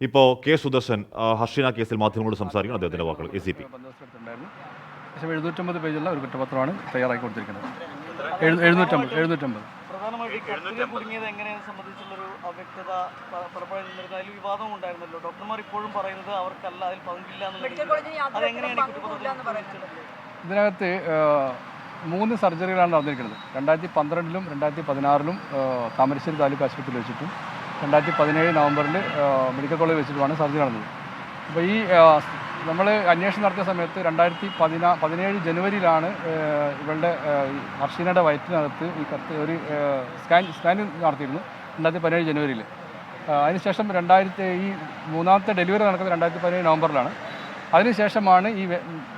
ഇപ്പോൾ കെ സുദർശൻ ഹർഷിന കേസിൽ മാധ്യമങ്ങളോട് സംസാരിക്കുന്നു അദ്ദേഹത്തിന്റെ വാക്കുകൾ. A C P. എഴുന്നൂറ്റമ്പത് പേജുള്ള ഒരു കുറ്റപത്രമാണ് തയ്യാറാക്കി കൊടുത്തിരിക്കുന്നത് എഴു- എഴുന്നൂറ്റമ്പത് എഴുന്നൂറ്റമ്പത്. കുടുങ്ങിയത് എങ്ങനെയെന്ന് സംബന്ധിച്ചുള്ളൊരു അവ്യക്തത പലപ്പോഴും ഉണ്ടായിരുന്നല്ലോ ഡോക്ടർമാർ ഇപ്പോഴും പറയുന്നത് അവർക്കല്ല അതിൽ പങ്കില്ല ഇതിനകത്ത് മൂന്ന് സർജറികളാണ് നടന്നിരിക്കുന്നത്. രണ്ടായിരത്തി പന്ത്രണ്ടിലും രണ്ടായിരത്തി പതിനാറിലും താമരശ്ശേരി താലൂക്ക് ആശുപത്രിയിൽ വെച്ചിട്ടും രണ്ടായിരത്തി പതിനേഴ് നവംബറിൽ മെഡിക്കൽ കോളേജ് വെച്ചിട്ടുമാണ് സർജറി നടന്നത്. അപ്പോൾ ഈ നമ്മൾ അന്വേഷണം നടത്തിയ സമയത്ത് രണ്ടായിരത്തി പതിനാ പതിനേഴ് ജനുവരിയിലാണ് ഇവളുടെ അർഷീനയുടെ വയറ്റിനകത്ത് ഈ കത്ത് ഒരു സ്കാൻ സ്കാൻ നടത്തിയിരുന്നു രണ്ടായിരത്തി പതിനേഴ് ജനുവരിയിൽ അതിനുശേഷം രണ്ടായിരത്തി ഈ മൂന്നാമത്തെ ഡെലിവറി നടക്കുന്നത് രണ്ടായിരത്തി പതിനേഴ് നവംബറിലാണ്. അതിനുശേഷമാണ് ഈ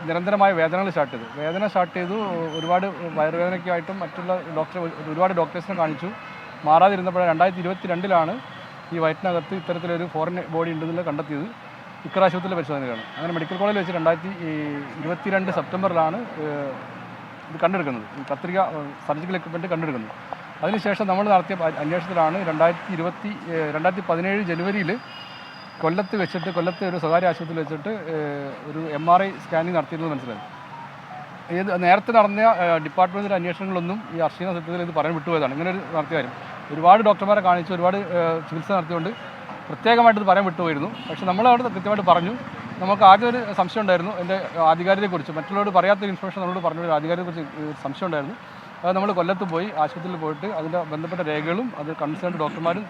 നിരന്തരമായ വേദനകൾ സ്റ്റാർട്ട് ചെയ്തത്. വേദന സ്റ്റാർട്ട് ചെയ്തു ഒരുപാട് വയറുവേദനയ്ക്കായിട്ടും മറ്റുള്ള ഡോക്ടർ ഒരുപാട് ഡോക്ടേഴ്സിനെ കാണിച്ചു. മാറാതിരുന്നപ്പോൾ രണ്ടായിരത്തി ഇരുപത്തി രണ്ടിലാണ് ഈ വയറ്റിനകത്ത് ഇത്തരത്തിലൊരു ഫോറിൻ ബോഡി ഉണ്ടെന്നുള്ള കണ്ടെത്തിയത്. ഇക്കർ ആശുപത്രിയിലെ പരിശോധനയാണ് അങ്ങനെ മെഡിക്കൽ കോളേജിൽ വെച്ച് രണ്ടായിരത്തി ഇരുപത്തിരണ്ട് സെപ്റ്റംബറിലാണ് ഇത് കണ്ടെടുക്കുന്നത്. കത്രിക സർജിക്കൽ എക്യുപ്മെന്റ് കണ്ടെടുക്കുന്നത്. അതിനുശേഷം നമ്മൾ നടത്തിയ അന്വേഷണത്തിലാണ് രണ്ടായിരത്തി ഇരുപത്തി രണ്ടായിരത്തി പതിനേഴ് ജനുവരിയിൽ കൊല്ലത്ത് വെച്ചിട്ട് കൊല്ലത്ത് ഒരു സ്വകാര്യ ആശുപത്രിയിൽ വെച്ചിട്ട് ഒരു എം ആർ ഐ സ്കാനിങ് നടത്തിയിരുന്നത് മനസ്സിലായി. ഏത് നേരത്തെ നടന്ന ഡിപ്പാർട്ട്മെന്റിന്റെ അന്വേഷണങ്ങളൊന്നും ഈ അർഷീന സത്യത്തിൽ ഇത് പറയാൻ വിട്ടുപോയതാണ്. ഇങ്ങനെ ഒരു നടത്തിയ കാര്യം. ഒരുപാട് ഡോക്ടർമാരെ കാണിച്ചു ഒരുപാട് ചികിത്സ നടത്തിയുകൊണ്ട് പ്രത്യേകമായിട്ട് പറയാൻ വിട്ടുപോയിരുന്നു. പക്ഷേ നമ്മളവിടെ കൃത്യമായിട്ട് പറഞ്ഞു. നമുക്ക് ആദ്യം ഒരു സംശയം ഉണ്ടായിരുന്നു. എന്റെ ആധികാരികതയെക്കുറിച്ച് മറ്റുള്ളവരോട് പറയാത്തൊരു ഇൻഫർമേഷൻ നമ്മളോട് പറഞ്ഞ ഒരു ആധികാരികതയെക്കുറിച്ച് ഏഹ്, സംശയം ഉണ്ടായിരുന്നു. അത് നമ്മൾ കൊല്ലത്ത് പോയി ആശുപത്രിയിൽ പോയിട്ട് അതിന്റെ ബന്ധപ്പെട്ട രേഖകളും അത് കൺസേൺഡ് ഡോക്ടർമാരും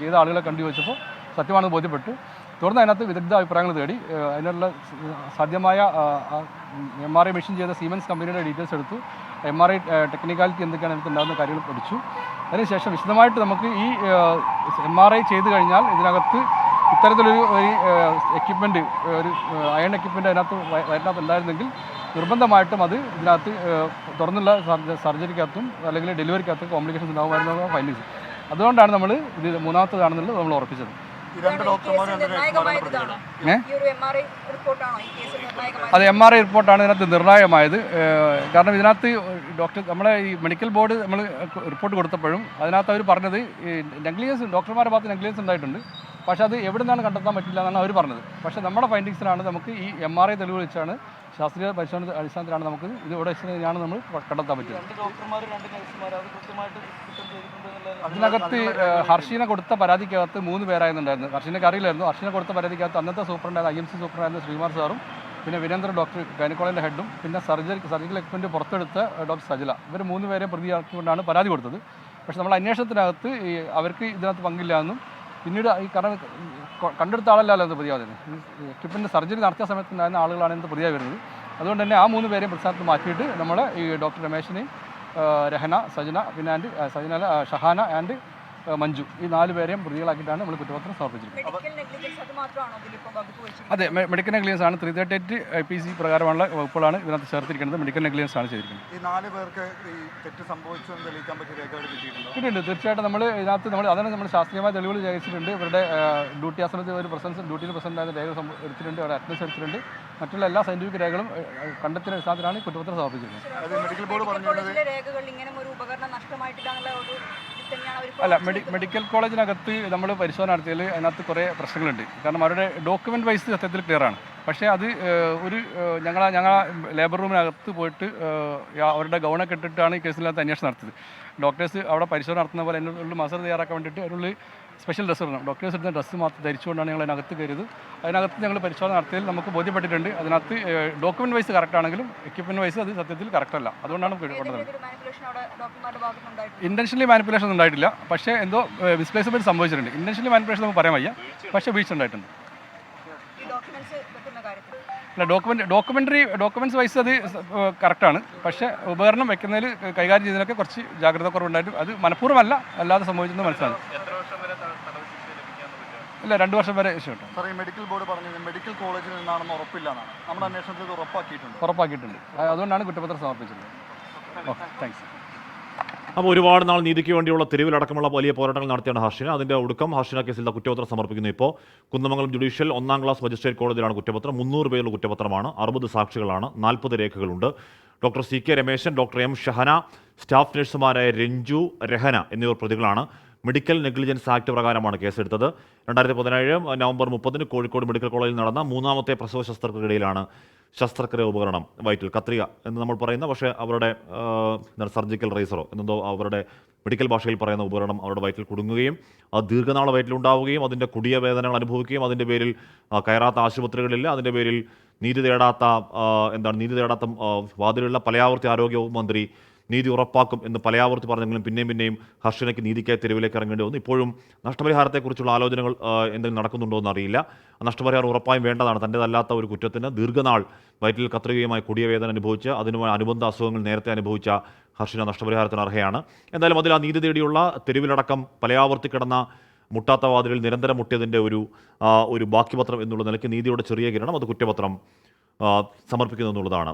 ചെയ്ത ആളുകളെ കണ്ടു ചോദിച്ചപ്പോൾ സത്യമാണെന്ന് ബോധ്യപ്പെട്ടു. തുടർന്ന് അതിനകത്ത് വിദഗ്ധ അഭിപ്രായങ്ങൾ തേടി അതിനുള്ള സാധ്യമായ എം ആർ ഐ മെഷീൻ ചെയ്ത സീമെൻസ് കമ്പനിയുടെ ഡീറ്റെയിൽസ് എടുത്തു. എം ആർ ഐ ടെക്നിക്കാലിറ്റി എന്തൊക്കെയാണ് നമുക്ക് ഉണ്ടാകുന്ന കാര്യങ്ങൾ പഠിച്ചു. അതിനുശേഷം വിശദമായിട്ട് നമുക്ക് ഈ എം ആർ ഐ ചെയ്ത് കഴിഞ്ഞാൽ ഇതിനകത്ത് ഇത്തരത്തിലൊരു ഒരു എക്യുപ്മെന്റ് ഒരു അയൺ എക്യുപ്മെന്റ് അതിനകത്ത് വയ- വയറ്റിനകത്ത് ഉണ്ടായിരുന്നെങ്കിൽ നിർബന്ധമായിട്ടും അത് ഇതിനകത്ത് തുറന്നുള്ള സർജ- സർജറിക്കകത്തും അല്ലെങ്കിൽ ഡെലിവറിക്കകത്തും കോംപ്ലിക്കേഷൻസ് ഉണ്ടാകുമായിരുന്നു ഫൈൻഡിങ്സ് അതുകൊണ്ടാണ് നമ്മൾ ഇത് മൂന്നാമത്തതാണെന്നുള്ളത് നമ്മൾ ഉറപ്പിച്ചത്. അത് എം ആർ ഐ റിപ്പോർട്ടാണ് ഇതിനകത്ത് നിർണായകമായത്. കാരണം ഇതിനകത്ത് ഡോക്ടർ നമ്മളെ ഈ മെഡിക്കൽ ബോർഡ് നമ്മൾ റിപ്പോർട്ട് കൊടുത്തപ്പോഴും അതിനകത്ത് അവർ പറഞ്ഞത് ഈ നെഗ്ലിയൻസ് ഡോക്ടർമാരുടെ ഭാഗത്ത് നെഗ്ലിയൻസ് ഉണ്ടായിട്ടുണ്ട്. പക്ഷേ അത് എവിടെ നിന്നാണ് കണ്ടെത്താൻ പറ്റില്ല എന്നാണ് അവർ പറഞ്ഞത്. പക്ഷേ നമ്മുടെ ഫൈൻഡിങ്സിലാണ് നമുക്ക് ഈ എം ആർ ഐ തെളിവ് വെച്ചാണ് ശാസ്ത്രീയ പരിശോധന അടിസ്ഥാനത്തിലാണ് നമുക്ക് ഇത് ഇവിടെ വെച്ചാണ് നമ്മൾ കണ്ടെത്താൻ പറ്റുന്നത് അതിനകത്ത് ഹർഷീനെ കൊടുത്ത പരാതിക്കകത്ത് മൂന്ന് പേരായിരുന്നുണ്ടായിരുന്നു. ഹർഷീനെ അറിയില്ലായിരുന്നു. ഹർഷീനെ കൊടുത്ത പരാതിക്കകത്ത് അന്നത്തെ സൂപ്രണ്ടായ ഐ എം സി സൂപ്രണ്ടായിരുന്ന ശ്രീമാർ സാറും പിന്നെ വീരേന്ദ്ര ഡോക്ടർ ഗൈനക്കോളജിന്റെ ഹെഡും പിന്നെ സർജറി സർജിക്കൽ എക്യുപ്മെന്റ് പുറത്തെടുത്ത ഡോക്ടർ സജില. ഇവർ മൂന്ന് പേരെ പ്രതിയാക്കിക്കൊണ്ടാണ് പരാതി കൊടുത്തത്. പക്ഷേ നമ്മൾ അന്വേഷണത്തിനകത്ത് അവർക്ക് ഇതിനകത്ത് പങ്കില്ല എന്നും പിന്നീട് ഈ കാരണം കണ്ടെടുത്ത ആളല്ലല്ലോ അത് പ്രതിയാവുന്നത് എക്യുപ്മെന്റ് സർജറി നടത്തിയ സമയത്തുണ്ടായിരുന്ന ആളുകളാണ് ഇന്ന് പ്രതിയായി വരുന്നത്. അതുകൊണ്ട് തന്നെ ആ മൂന്ന് പേരെയും പ്രതിസ്ഥാനത്ത് മാറ്റിയിട്ട് നമ്മൾ ഈ ഡോക്ടർ രമേശിനെയും രഹന സജന പിന്നെ ആൻഡ് സജന ഷഹാന ആൻഡ് മഞ്ജു. ഈ നാല് പേരെയും പ്രതികളാക്കിയിട്ടാണ് നമ്മൾ കുറ്റപത്രം സമർപ്പിച്ചിരിക്കുന്നത്. മെഡിക്കൽ നെഗ്ലിജൻസ് അത് മാത്രമാണോ വകുപ്പ് വെച്ചിരിക്കുന്നത്? അതെ മെഡിക്കൽ നെഗ്ലിയൻസ് ആണ്. Three thirty eight I P C പ്രകാരമുള്ള വകുപ്പുകളാണ് ഇതിനകത്ത് ചേർത്തിരിക്കുന്നത്. മെഡിക്കൽ നെഗ്ലിയൻസ് ആണ് ചെയ്തിരിക്കുന്നത്. ഈ നാല് പേർക്ക് ഈ തെറ്റ് സംഭവിച്ചു എന്ന് തെളിയിക്കാൻ പറ്റിയ രേഖകൾ കിട്ടിയിട്ടുണ്ടോ? കിട്ടിയിട്ടുണ്ട്. തീർച്ചയായിട്ടും നമ്മൾ ഇതിനകത്ത് നമ്മൾ അതാണ് നമ്മൾ ശാസ്ത്രീയമായ തെളിവുകൾ ശേഖരിച്ചിട്ടുണ്ട് ഇവരുടെ ഡ്യൂട്ടി ആ സമയത്ത് ഒരു പ്രസൻസ് ഡ്യൂട്ടിയിൽ പ്രസന്റ് ആയ രേഖകൾ എടുത്തിട്ടുണ്ട്. അവരുടെ അറ്റൻഡൻസ് എടുത്തിട്ടുണ്ട് മറ്റുള്ള എല്ലാ സയന്റിഫിക് രേഖകളും കണ്ടെത്തിയ അടിസ്ഥാനത്തിലാണ് ഈ കുറ്റപത്രം സമർപ്പിച്ചിരിക്കുന്നത്. അത് മെഡിക്കൽ ബോർഡ് പറഞ്ഞിരുന്നത് രേഖകൾ ഇങ്ങനെ ഒരു ഉപകരണം നഷ്ടമായിട്ടില്ല എന്നുള്ള ഒരു അല്ല മെഡി മെഡിക്കൽ കോളേജിനകത്ത് നമ്മൾ പരിശോധന നടത്തിയതിൽ അതിനകത്ത് കുറേ പ്രശ്നങ്ങളുണ്ട്. കാരണം അവരുടെ ഡോക്യുമെന്റ് വൈസ് സത്യത്തിൽ ക്ലിയർ ആണ്. പക്ഷേ അത് ഒരു ഞങ്ങൾ ഞങ്ങൾ ലേബർ റൂമിനകത്ത് പോയിട്ട് അവരുടെ ഗൗണൊക്കെ ഇട്ടിട്ടാണ് ഈ കേസിനകത്ത് അന്വേഷണം നടത്തിയത്. ഡോക്ടേഴ്സ് അവിടെ പരിശോധന നടത്തുന്ന പോലെ അതിനുള്ള മസർ തയ്യാറാക്കാൻ വേണ്ടിയിട്ട് അതിനുള്ളിൽ സ്പെഷ്യൽ ഡ്രസ്സ് ഇടണം. ഡോക്ടേഴ്സ് എടുത്ത ഡ്രസ്സ് മാത്രം ധരിച്ചുകൊണ്ടാണ് ഞങ്ങൾ അതിനകത്ത് കയറിയത്. അതിനകത്ത് ഞങ്ങൾ പരിശോധന നടത്തിയതിൽ നമുക്ക് ബോധ്യപ്പെട്ടിട്ടുണ്ട്. അതിനകത്ത് ഡോക്യുമെന്റ് വൈസ് കറക്റ്റ് ആണെങ്കിലും എക്യുപ്മെന്റ് വൈസ് അത് സത്യത്തിൽ കറക്റ്റ് അല്ല. അതുകൊണ്ടാണ് കൊണ്ടുവന്നത്. ഇന്റൻഷനലി മാനിപ്പുലേഷൻ ഉണ്ടായിട്ടില്ല. പക്ഷേ എന്തോ മിസ്പ്ലേസ്മെന്റ് സംഭവിച്ചിട്ടുണ്ട്. ഇന്റൻഷനലി മാനിപ്പുലേഷൻ നമുക്ക് പറയാൻ വയ്യ. പക്ഷേ വീഴ്ച ഉണ്ടായിട്ടുണ്ട്. അല്ല ഡോക്യുമെന്റ് ഡോക്യുമെന്ററി ഡോക്യുമെന്റ്സ് വൈസ് അത് കറക്റ്റാണ് പക്ഷേ ഉപകരണം വെക്കുന്നതിൽ കൈകാര്യം ചെയ്യുന്നതിനൊക്കെ കുറച്ച് ജാഗ്രത കുറവുണ്ടായിട്ട് അത് മനഃപൂർവമല്ല. അല്ലാതെ സംഭവിച്ചെന്ന് മനസ്സിലാകും ഇല്ല രണ്ട് വർഷം വരെ ഇഷ്യൂ ഉണ്ട്. സാർ ഈ മെഡിക്കൽ ബോർഡ് പറഞ്ഞത് മെഡിക്കൽ കോളേജിൽ നിന്നാണെന്ന് ഉറപ്പില്ല എന്നാണ് നമ്മുടെ അന്വേഷണത്തിൽ ഇത് ഉറപ്പാക്കിയിട്ടുണ്ട്. ഉറപ്പാക്കിയിട്ടുണ്ട് അതുകൊണ്ടാണ് കുറ്റപത്രം സമർപ്പിച്ചത്. ഓക്കെ താങ്ക്സ് അപ്പോൾ ഒരുപാട് നാൾ നീതിക്ക് വേണ്ടിയുള്ള തെരുവിലടക്കമുള്ള വലിയ പോരാട്ടങ്ങൾ നടത്തിയാണ് ഹർഷിന അതിന്റെ ഒടുക്കം ഹർഷിന കേസിൽ കുറ്റപത്രം സമർപ്പിക്കുന്നു ഇപ്പോൾ. കുന്നമംഗലം ജുഡീഷ്യൽ ഒന്നാം ക്ലാസ് മജിസ്ട്രേറ്റ് കോടതിയിലാണ് കുറ്റപത്രം. മുന്നൂറ് പേരുള്ള കുറ്റപത്രമാണ്. അറുപത് സാക്ഷികളാണ്. നാൽപ്പത് രേഖകളുണ്ട്. Doctor C K Rameshan doctor M Shahana staff നഴ്സുമാരായ Ranju Rahana എന്നിവർ പ്രതികളാണ്. മെഡിക്കൽ നെഗ്ലിജൻസ് ആക്ട് പ്രകാരമാണ് കേസെടുത്തത്. രണ്ടായിരത്തി പതിനേഴ് നവംബർ മുപ്പതിന് കോഴിക്കോട് മെഡിക്കൽ കോളേജിൽ നടന്ന മൂന്നാമത്തെ പ്രസവ ശസ്ത്രക്രിയയിലാണ് ശസ്ത്രക്രിയ ഉപകരണം വയറ്റിൽ കത്രിക എന്ന് നമ്മൾ പറയുന്ന പക്ഷേ അവരുടെ സർജിക്കൽ റൈസറോ എന്നെന്തോ അവരുടെ മെഡിക്കൽ ഭാഷയിൽ പറയുന്ന ഉപകരണം അവരുടെ വയറ്റിൽ കുടുങ്ങുകയും അത് ദീർഘനാൾ വയറ്റിലുണ്ടാവുകയും അതിന്റെ കുടിയ വേദനകൾ അനുഭവിക്കുകയും അതിന്റെ പേരിൽ കയറാത്ത ആശുപത്രികളില്ല അതിന്റെ പേരിൽ നീതി തേടാത്ത എന്താണ് നീതി തേടാത്ത വാതിലുള്ള പലയാവർത്തി ആരോഗ്യ മന്ത്രി നീതി ഉറപ്പാക്കും എന്ന് പലയാവർത്തി പറഞ്ഞെങ്കിലും പിന്നെയും പിന്നെയും ഹർഷനയ്ക്ക് നീതിക്കായി തെരുവിലേക്ക് ഇറങ്ങേണ്ടി വന്നു. ഇപ്പോഴും നഷ്ടപരിഹാരത്തെക്കുറിച്ചുള്ള ആലോചനകൾ എന്തെങ്കിലും നടക്കുന്നുണ്ടോ എന്ന് അറിയില്ല നഷ്ടപരിഹാരം ഉറപ്പായും വേണ്ടതാണ്. തന്റെതല്ലാത്ത ഒരു കുറ്റത്തിന് ദീർഘനാൾ വയറ്റിൽ കത്രികയുമായി കൊടിയ വേദന അനുഭവിച്ച് അതിനുമായി അനുബന്ധ അസുഖങ്ങൾ നേരത്തെ അനുഭവിച്ച ഹർഷിന നഷ്ടപരിഹാരത്തിന് അർഹയാണ്. എന്തായാലും അതിൽ ആ നീതി തേടിയുള്ള തെരുവിലടക്കം പലയാവർത്തി കിടന്ന മുട്ടാത്ത വാതിലിൽ നിരന്തരം മുട്ടിയതിന്റെ ഒരു ഒരു ബാക്കിപത്രം എന്നുള്ള നിലയ്ക്ക് നീതിയുടെ ചെറിയ കിരണം അത് കുറ്റപത്രം സമർപ്പിക്കുന്നു എന്നുള്ളതാണ്.